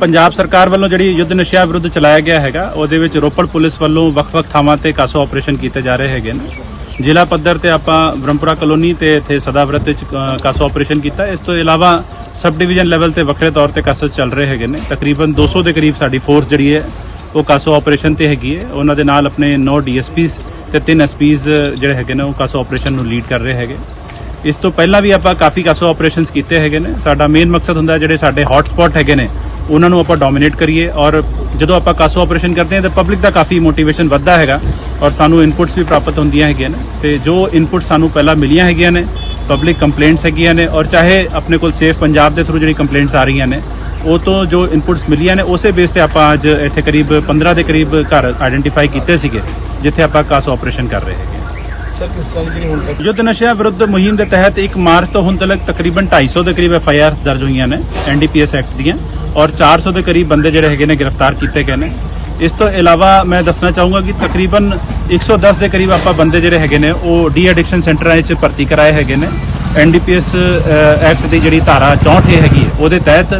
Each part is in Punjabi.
ਪੰਜਾਬ ਸਰਕਾਰ ਵੱਲੋਂ ਜਿਹੜੀ ਯੁੱਧ ਨਸ਼ਿਆਂ ਵਿਰੁੱਧ ਚਲਾਇਆ ਗਿਆ ਹੈਗਾ, ਉਹਦੇ ਵਿੱਚ ਰੋਪੜ ਪੁਲਿਸ ਵੱਲੋਂ ਵੱਖ-ਵੱਖ ਥਾਵਾਂ ਤੇ ਕਾਸੋ ਆਪਰੇਸ਼ਨ ਕੀਤੇ ਜਾ ਰਹੇ ਹੈਗੇ ਨੇ। ਜ਼ਿਲ੍ਹਾ ਪੱਧਰ ਤੇ ਆਪਾਂ ਬ੍ਰਹਮਪੁਰਾ ਕਲੋਨੀ ਤੇ ਇੱਥੇ ਸਦਾਵਰਤ ਵਿੱਚ ਕਾਸੋ ਆਪਰੇਸ਼ਨ ਕੀਤਾ। ਇਸ ਤੋਂ ਇਲਾਵਾ ਸਬ ਡਿਵੀਜ਼ਨ ਲੈਵਲ ਤੇ ਵੱਖਰੇ ਤੌਰ ਤੇ ਕਾਸੋ ਚੱਲ ਰਹੇ ਹੈਗੇ ਨੇ। ਤਕਰੀਬਨ 200 ਦੇ ਕਰੀਬ ਸਾਡੀ ਫੋਰਸ ਜਿਹੜੀ ਹੈ, ਉਹ ਕਾਸੋ ਆਪਰੇਸ਼ਨ ਤੇ ਹੈਗੀ ਹੈ। ਉਹਨਾਂ ਦੇ ਨਾਲ ਆਪਣੇ 9 ਡੀਐਸਪੀਸ ਤੇ 3 ਐਸਪੀਸ ਜਿਹੜੇ ਹੈਗੇ ਨੇ, ਉਹ ਕਾਸੋ ਆਪਰੇਸ਼ਨ ਨੂੰ ਲੀਡ ਕਰ ਰਹੇ ਹੈਗੇ। ਇਸ ਤੋਂ ਪਹਿਲਾਂ ਵੀ ਆਪਾਂ ਕਾਫੀ ਕਾਸੋ ਆਪਰੇਸ਼ਨਸ ਕੀਤੇ ਹੈਗੇ ਨੇ। ਸਾਡਾ ਮੇਨ ਮਕਸਦ ਹੁੰਦਾ ਜਿਹੜੇ ਸਾਡੇ ਹੌਟ ਸਪੌਟ ਹੈਗੇ ਨੇ ਉਹਨਾਂ ਨੂੰ ਆਪਾਂ ਡੋਮਿਨੇਟ ਕਰੀਏ ਔਰ ਜਦੋਂ ਆਪਾਂ ਕਾਸੋ ਆਪਰੇਸ਼ਨ ਕਰਦੇ ਹਾਂ ਤਾਂ ਪਬਲਿਕ ਦਾ ਕਾਫੀ ਮੋਟੀਵੇਸ਼ਨ ਵੱਧਦਾ ਹੈਗਾ ਔਰ ਸਾਨੂੰ ਇਨਪੁਟਸ ਵੀ ਪ੍ਰਾਪਤ ਹੁੰਦੀਆਂ ਹੈਗੀਆਂ ਨੇ ਤੇ ਜੋ ਇਨਪੁਟ ਸਾਨੂੰ ਪਹਿਲਾਂ ਮਿਲੀਆਂ ਹੈਗੀਆਂ ਨੇ ਪਬਲਿਕ ਕੰਪਲੇਂਟਸ ਹੈਗੀਆਂ ਨੇ ਔਰ ਚਾਹੇ ਆਪਣੇ ਕੋਲ ਸੇਫ ਪੰਜਾਬ ਦੇ ਥਰੂ ਜਿਹੜੀ ਕੰਪਲੇਂਟਸ ਆ ਰਹੀਆਂ ਨੇ ਉਹ ਤੋਂ ਜੋ ਇਨਪੁਟਸ ਮਿਲੀਆਂ ਨੇ ਉਸੇ ਬੇਸ ਤੇ ਆਪਾਂ ਅੱਜ ਇੱਥੇ ਕਰੀਬ 15 ਦੇ ਕਰੀਬ ਘਰ ਆਇਡੈਂਟੀਫਾਈ ਕੀਤੇ ਸੀਗੇ ਜਿੱਥੇ ਆਪਾਂ ਕਾਸੋ ਆਪਰੇਸ਼ਨ ਕਰ ਰਹੇ ਹੈਗੇ ਸਰ ਕਿਸ ਤਰ੍ਹਾਂ ਦੀ ਹੁਣ ਤੱਕ ਯੁੱਧ ਨਸ਼ਿਆਂ ਵਿਰੁੱਧ ਮੁਹਿੰਮ ਦੇ ਤਹਿਤ 1 ਮਾਰਚ ਤੋਂ ਹੁਣ ਤੱਕ ਤਕਰੀਬਨ 250 ਦੇ ਕਰੀਬ ਐਫ ਆਈ ਆਰ ਦਰਜ ਹੋਈਆਂ ਨੇ ਐਨਡੀਪੀਐਸ ਐਕਟ ਦੀਆਂ। ਔਰ 400 ਦੇ ਕਰੀਬ ਬੰਦੇ ਜਿਹੜੇ ਹੈਗੇ ਨੇ ਗ੍ਰਿਫਤਾਰ ਕੀਤੇ ਗਏ ਨੇ। ਇਸ ਤੋਂ ਇਲਾਵਾ ਮੈਂ ਦੱਸਣਾ ਚਾਹੂੰਗਾ ਕਿ ਤਕਰੀਬਨ 110 ਦੇ ਕਰੀਬ ਆਪਾਂ ਬੰਦੇ ਜਿਹੜੇ ਹੈਗੇ ਨੇ, ਉਹ ਡੀ ਐਡਿਕਸ਼ਨ ਸੈਂਟਰਾਂ ਵਿੱਚ ਭਰਤੀ ਕਰਾਏ ਹੈਗੇ ਨੇ। ਐਨਡੀਪੀਐਸ ਐਕਟ ਦੀ ਜਿਹੜੀ ਧਾਰਾ 64 ਹੈਗੀ ਉਹਦੇ ਤਹਿਤ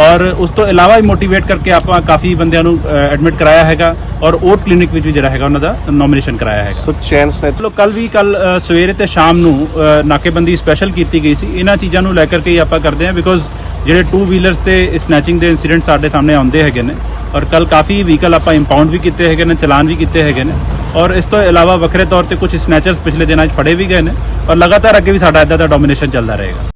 ਔਰ ਉਸ ਤੋਂ ਇਲਾਵਾ ਵੀ ਮੋਟੀਵੇਟ ਕਰਕੇ ਆਪਾਂ ਕਾਫੀ ਬੰਦਿਆਂ ਨੂੰ ਐਡਮਿਟ ਕਰਾਇਆ ਹੈਗਾ ਔਰ ਓਟ ਕਲੀਨਿਕ ਵਿੱਚ ਵੀ ਜਿਹੜਾ ਹੈਗਾ ਉਹਨਾਂ ਦਾ ਨੋਮੀਨੇਸ਼ਨ ਕਰਾਇਆ ਹੈਗਾ। ਸੋ ਚੈਨ ਸਨੈਚ ਲੋ ਕੱਲ ਵੀ ਕੱਲ ਸਵੇਰੇ ਤੇ ਸ਼ਾਮ ਨੂੰ ਨਾਕੇਬੰਦੀ ਸਪੈਸ਼ਲ ਕੀਤੀ ਗਈ ਸੀ। ਇਹਨਾਂ ਚੀਜ਼ਾਂ ਨੂੰ ਲੈ ਕਰਕੇ ਹੀ ਆਪਾਂ ਕਰਦੇ ਹਾਂ ਬਿਕੋਜ਼ ਜਿਹੜੇ ਟੂ ਵੀਲਰਸ ਤੇ ਸਨੈਚਿੰਗ ਦੇ ਇਨਸੀਡੈਂਟ ਸਾਡੇ ਸਾਹਮਣੇ ਆਉਂਦੇ ਹੈਗੇ ਨੇ ਔਰ ਕੱਲ ਕਾਫੀ ਵਹੀਕਲ ਆਪਾਂ ਇੰਪਾਊਂਡ ਵੀ ਕੀਤੇ ਹੈਗੇ ਨੇ ਚਲਾਨ ਵੀ ਕੀਤੇ ਹੈਗੇ ਨੇ ਔਰ ਇਸ ਤੋਂ ਇਲਾਵਾ ਵੱਖਰੇ ਤੌਰ ਤੇ ਕੁਝ ਸਨੈਚਰਸ ਪਿਛਲੇ ਦਿਨਾਂ 'ਚ ਫੜੇ ਵੀ ਗਏ ਨੇ ਔਰ ਲਗਾਤਾਰ ਅੱਗੇ ਵੀ ਸਾਡਾ ਇਦਾਂ ਦਾ ਡੋਮੀਨੇਸ਼ਨ ਚੱਲਦਾ ਰਹੇਗਾ।